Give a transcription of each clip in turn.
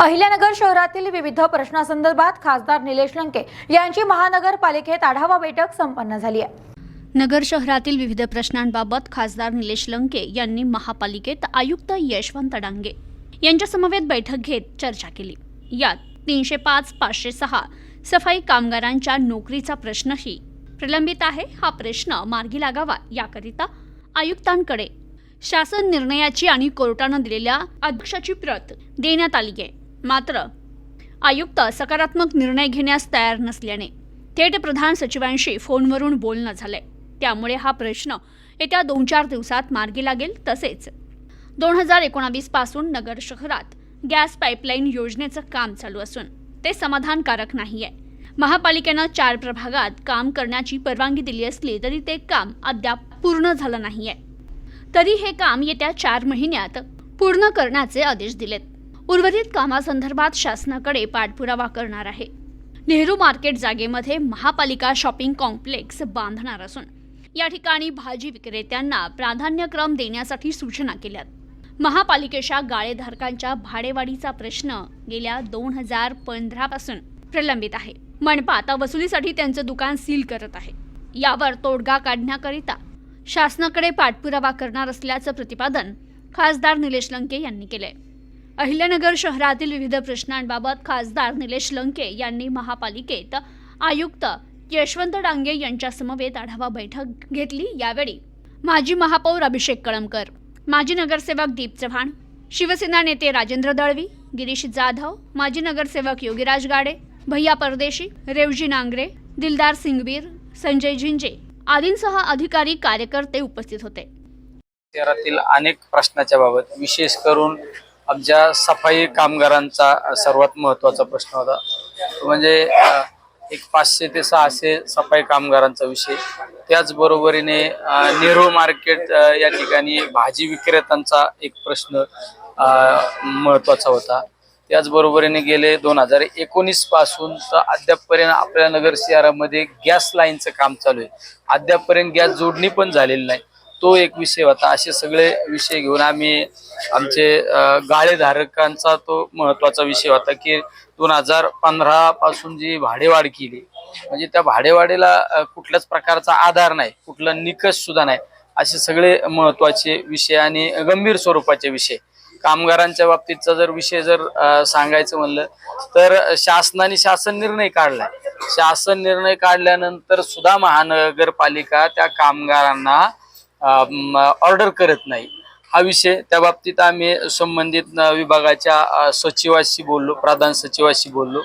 अहिल्यानगर शहरातील विविध प्रश्नासंदर्भात खासदार निलेश लंके यांची महानगरपालिकेत आढावा बैठक संपन्न झाली आहे. नगर शहरातील विविध प्रश्नांबाबत खासदार निलेश लंके यांनी महापालिकेत आयुक्त यशवंत डांगे यांच्या समवेत बैठक घेत चर्चा केली. यात तीनशे पाच पाचशे सहा सफाई कामगारांच्या नोकरीचा प्रश्नही प्रलंबित आहे. हा प्रश्न मार्गी लागावा याकरिता आयुक्तांकडे शासन निर्णयाची आणि कोर्टानं दिलेल्या अध्यक्षाची प्रत देण्यात आली आहे. मात्र आयुक्त सकारात्मक निर्णय घेण्यास तयार नसल्याने थेट प्रधान सचिवांशी फोनवरून बोलणं झालंय. त्यामुळे हा प्रश्न येत्या दोन चार दिवसात मार्गी लागेल. तसेच दोन हजार एकोणावीसपासून नगर शहरात गॅस पाईपलाईन योजनेचं काम चालू असून ते समाधानकारक नाही आहे महापालिकेनं चार प्रभागात काम करण्याची परवानगी दिली असली तरी ते काम अद्याप पूर्ण झालं नाही आहे तरी हे काम येत्या चार महिन्यात पूर्ण करण्याचे आदेश दिलेत. उर्वरित कामासंदर्भात शासनाकडे पाठपुरावा करणार आहे. नेहरू मार्केट जागेमध्ये महापालिका शॉपिंग कॉम्प्लेक्स बांधणार असून या ठिकाणी भाजी विक्रेत्यांना प्राधान्यक्रम देण्यासाठी सूचना केल्यात. महापालिकेच्या गाळेधारकांच्या भाडेवाढीचा प्रश्न गेल्या दोन हजार पंधरापासून प्रलंबित आहे. मनपा आता वसुलीसाठी त्यांचं दुकान सील करत आहे. यावर तोडगा काढण्याकरिता शासनाकडे पाठपुरावा करणार असल्याचं प्रतिपादन खासदार निलेश लंके यांनी केलंय. अहिल्यानगर शहरातील विविध प्रश्नांबाबत खासदार निलेश लंके यांनी महापालिकेत आयुक्त यशवंत डांगे यांच्यासमवेत आढावा बैठक घेतली. यावेळी माजी महापौर अभिषेक कळमकर माजी नगरसेवक दीप चव्हाण शिवसेना नेते राजेंद्र दळवी गिरीश जाधव माजी नगरसेवक योगीराज गाडे भैया परदेशी रेवजी नांगरे दिलदार सिंगवीर संजय झिंजे आदींसह अधिकारी कार्यकर्ते उपस्थित होते. शहरातील अनेक प्रश्नाच्या बाबत विशेष करून आमच्या सफाई कामगारांचा सर्वात महत्त्वाचा प्रश्न होता. म्हणजे एक पाचशे ते सहाशे सफाई कामगारांचा विषय. त्याचबरोबरीने नेहरू मार्केट या ठिकाणी भाजी विक्रेत्यांचा एक प्रश्न महत्त्वाचा महत्त्वाचा होता. त्याचबरोबरीने गेले दोन हजार एकोणीसपासून तर अद्यापपर्यंत आपल्या नगर शहरामध्ये गॅस लाईनचं काम चालू आहे. अद्यापपर्यंत गॅस जोडणी पण झालेली नाही. तो एक विषय होता. असे सगळे विषय घेऊन आम्ही आमचे गाळेधारकांचा तो महत्त्वाचा विषय होता की दोन हजार पंधरा पासून जी भाडेवाढ केली म्हणजे त्या भाडेवाढीला कुठल्याच प्रकारचा आधार नाही कुठला निकष सुद्धा नाही. असे सगळे महत्त्वाचे विषय आणि गंभीर स्वरूपाचे विषय. कामगारांच्या बाबतीतचा जर विषय जर सांगायचं म्हणलं तर शासनाने शासन निर्णय काढलाय शासन निर्णय काढल्यानंतर सुद्धा महानगरपालिका त्या कामगारांना ऑर्डर करत नाही. हा विषय त्या बाबतीत आम्ही संबंधित विभागाच्या सचिवाशी बोललो प्रधान सचिवाशी बोललो.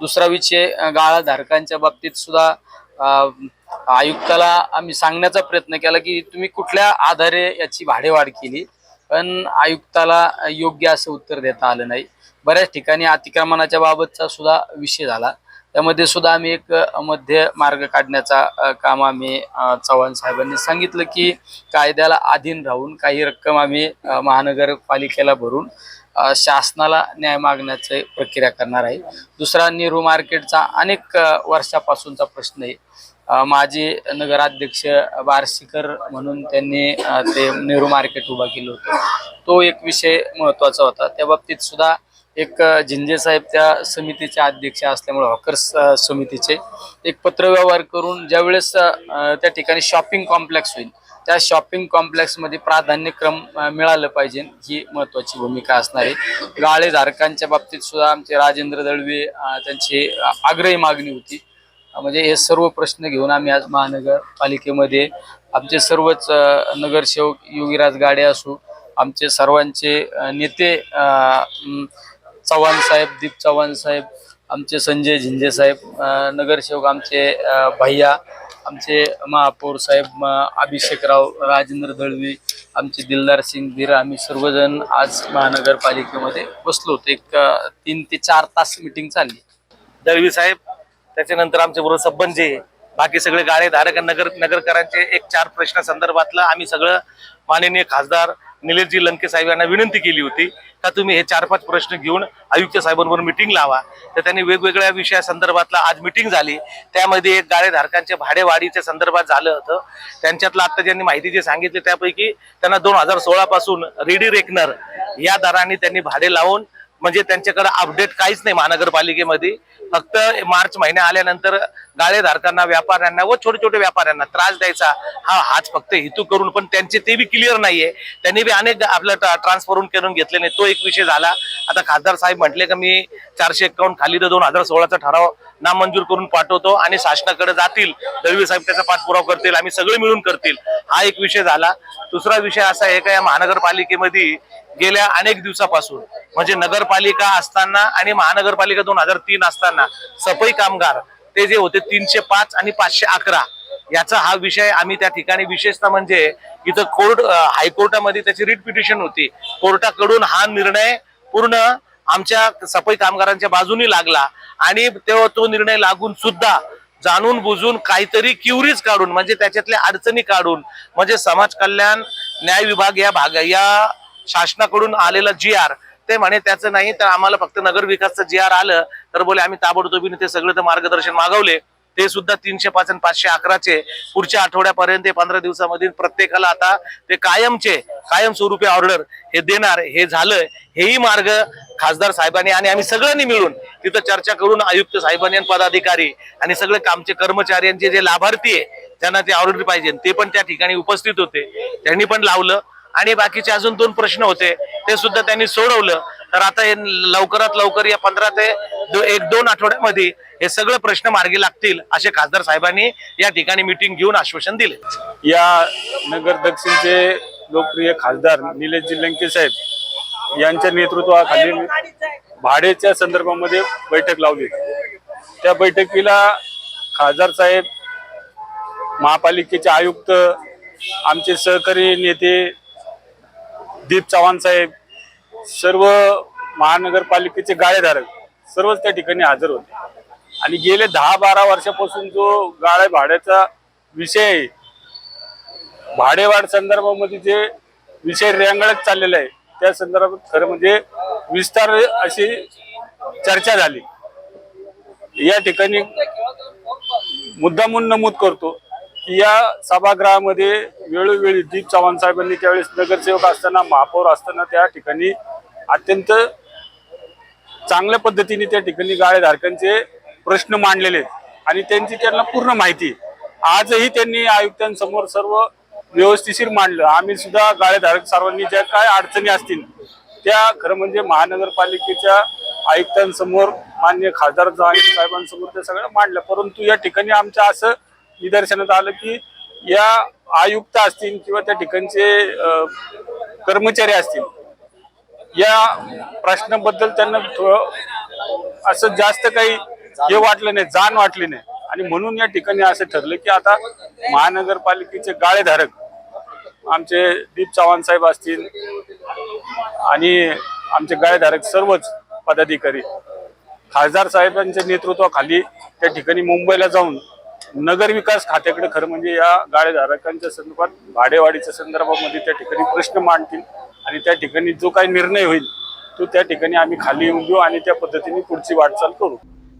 दुसरा विषय अ, गाळाधारकांच्या बाबतीत सुद्धा आयुक्ताला आम्ही सांगण्याचा प्रयत्न केला की तुम्ही कुठल्या आधारे याची भाडेवाढ केली? पण आयुक्ताला योग्य असं उत्तर देता आलं नाही. बऱ्याच ठिकाणी अतिक्रमणाच्या बाबतचा सुद्धा विषय झाला. त्यामध्ये सुद्धा आम्ही एक मध्य मार्ग काढण्याचा काम आम्ही चव्हाण साहेबांनी सांगितलं की कायद्याला अधीन राहून काही रक्कम आम्ही महानगरपालिकेला भरून शासनाला न्याय मागण्याची प्रक्रिया करणार आहे. दुसरा नेहरू मार्केटचा अनेक वर्षापासूनचा प्रश्न आहे. माजी नगराध्यक्ष बार्शीकर म्हणून त्यांनी ते नेहरू मार्केट उभा केलं होतं. तो एक विषय महत्त्वाचा होता. त्या बाबतीत सुद्धा एक झिंजे साहेब त्या समितीचे अध्यक्ष असल्यामुळे हॉकर्स समितीचे एक पत्रव्यवहार करून ज्यावेळेस त्या ठिकाणी शॉपिंग कॉम्प्लेक्स होईल त्या शॉपिंग कॉम्प्लेक्समध्ये प्राधान्यक्रम मिळालं पाहिजे ही महत्वाची भूमिका असणार आहे. गाळेधारकांच्या बाबतीत सुद्धा आमचे राजेंद्र दळवे त्यांची आग्रही मागणी होती. म्हणजे हे सर्व प्रश्न घेऊन आम्ही आज महानगरपालिकेमध्ये आमचे सर्वच नगरसेवक योगीराज गाडे असो आमचे सर्वांचे नेते चव्हाण साहेब दीप चव्हाण साहेब आमचे संजय झिंजे साहेब नगरसेवक आमचे भैया आमचे महापौर साहेब अभिषेकराव राजेंद्र दळवी आमचे दिलदार सिंग धीर आम्ही सर्वजण आज महानगरपालिकेमध्ये बसलो होतो. एक तीन ते चार तास मिटिंग चालली. दळवी साहेब त्याच्यानंतर आमचे बरोबर सबंजे बाकी सगळे गाळे धारक नगर नगरकरांचे एक चार प्रश्न संदर्भातलं आम्ही सगळं माननीय खासदार निलेशजी लंके साहेब यांना विनंती केली होती का तुम्ही हे चार पाच प्रश्न घेऊन आयुक्त साहेबांबरोबर मिटिंग लावा. तर त्यांनी वेगवेगळ्या विषयासंदर्भातला आज मिटिंग झाली. त्यामध्ये एक गाळेधारकांच्या भाडेवाढीच्या संदर्भात झालं होतं. त्यांच्यातलं आत्ता ज्यांनी माहिती जे सांगितली त्यापैकी त्यांना दोन हजार सोळापासून रेडी रेकनर या दराने त्यांनी भाडे लावून म्हणजे त्यांच्याकडे अपडेट काहीच नाही महानगरपालिकेमध्ये. फक्त मार्च महिना आल्यानंतर गाळेधारकांना व्यापाऱ्यांना व छोटे छोटे व्यापाऱ्यांना त्रास द्यायचा हा हाच फक्त हेतू करून पण त्यांचे ते बी क्लिअर नाहीये. त्यांनी बी अनेक आपलं ट्रान्सफरून करून घेतले नाही. तो एक विषय झाला. आता खासदार साहेब म्हटले का मी चारशे एक्कावन्न खाली तर दोन हजार सोळाचा ठराव नामंजूर करून पाठवतो आणि शासनाकडे जातील दळवी साहेब त्याचा पाठपुरावा करतील आम्ही सगळे मिळून करतील. हा एक विषय झाला. दुसरा विषय असा आहे का या महानगरपालिकेमध्ये गेल्या अनेक दिवसापासून म्हणजे नगरपालिका असताना आणि महानगरपालिका दोन हजार तीन असताना सफाई कामगार ते जे होते तीनशे पाच आणि पाचशे अकरा याचा हा विषय आम्ही त्या ठिकाणी विशेषतः म्हणजे इथं कोर्ट हायकोर्टामध्ये त्याची रिट पिटिशन होती. कोर्टाकडून हा निर्णय पूर्ण आमच्या सफाई कामगारांच्या बाजूनी लागला आणि तेव्हा तो निर्णय लागून सुद्धा जाणून बुजून काहीतरी क्युरीज काढून म्हणजे त्याच्यातल्या अडचणी काढून म्हणजे समाज कल्याण न्याय विभाग या भाग या शासनाकडून आलेला जी आर ते म्हणे त्याचं नाही तर आम्हाला फक्त नगर विकासचं जी आर आलं तर बोले आम्ही ताबडतोबीने ते सगळं तर मार्गदर्शन मागवले. ते सुद्धा तीनशे पाच आणि पाचशे अकराचे पुढच्या आठवड्यापर्यंत ते पंधरा दिवसामध्ये प्रत्येकाला आता ते कायमचे कायमस्वरूपी ऑर्डर हे देणार हे झालं हेही मार्ग खासदार साहेबांनी आणि आम्ही सगळ्यांनी मिळून तिथं चर्चा करून आयुक्त साहेबांनी आणि पदाधिकारी आणि सगळे कामचे कर्मचाऱ्यांचे जे लाभार्थी आहे त्यांना ते आवडले पाहिजे. ते पण त्या ठिकाणी उपस्थित होते. त्यांनी पण लावलं. आणि बाकीचे अजून दोन प्रश्न होते. ते सुद्धा त्यांनी सोडवलं. तर आता हे लवकरात लवकर या पंधरा ते दो- एक दोन आठवड्यामध्ये हे सगळे प्रश्न मार्गी लागतील असे खासदार साहेबांनी या ठिकाणी मिटिंग घेऊन आश्वासन दिले. या नगर दक्षिणचे लोकप्रिय खासदार निलेशजी लंके साहेब यांच्या नेतृत्वाखाली भाडेच्या संदर्भामध्ये बैठक लावली. त्या बैठकीला खासदार साहेब महापालिकेचे आयुक्त आमचे सहकारी नेते दीप चव्हाण साहेब सर्व महानगरपालिकेचे गाळेधारक सर्वच त्या ठिकाणी हजर होते. आणि गेले दहा बारा वर्षापासून जो गाळे भाड्याचा विषय आहे भाडेवाढ संदर्भामध्ये जे विषय रेंगाळत चाललेला आहे त्या संदर्भात खरं म्हणजे विस्तार अशी चर्चा झाली. या ठिकाणी मुद्दामून नमूद करतो की या सभागृहामध्ये वेळोवेळी दीप चव्हाण साहेबांनी त्यावेळेस नगरसेवक असताना महापौर असताना त्या ठिकाणी अत्यंत चांगल्या पद्धतीने त्या ठिकाणी गाळेधारकांचे प्रश्न मांडलेले आणि त्यांची त्यांना पूर्ण माहिती आजही त्यांनी आयुक्तांसमोर सर्व व्यवस्थिशीर मांडलं. आम्ही सुद्धा गाळेधारक सर्वांनी ज्या काय अडचणी असतील त्या खरं म्हणजे महानगरपालिकेच्या आयुक्तांसमोर मान्य खासदार साहेबांसमोर त्या सगळं मांडलं परंतु या ठिकाणी आमच्या असं निदर्शनात आलं की या आयुक्त असतील किंवा त्या ठिकाणचे कर्मचारी असतील या प्रश्नाबद्दल त्यांना थोडं असं जास्त काही हे वाटलं नाही जाण वाटली नाही. आणि म्हणून या ठिकाणी असं ठरलं की आता महानगरपालिकेचे गाळेधारक आमचे दीप चव्हाण साहेब असतील आणि आमचे गाळेधारक सर्वच पदाधिकारी खासदार साहेबांच्या नेतृत्वाखाली त्या ठिकाणी मुंबईला जाऊन नगर विकास खात्याकडे खरं म्हणजे या गाळेधारकांच्या संदर्भात भाडेवाढीच्या संदर्भामध्ये त्या ठिकाणी प्रश्न मांडतील आणि त्या ठिकाणी जो काही निर्णय होईल तो त्या ठिकाणी आम्ही खाली येऊन घेऊ आणि त्या पद्धतीने पुढची वाटचाल करू.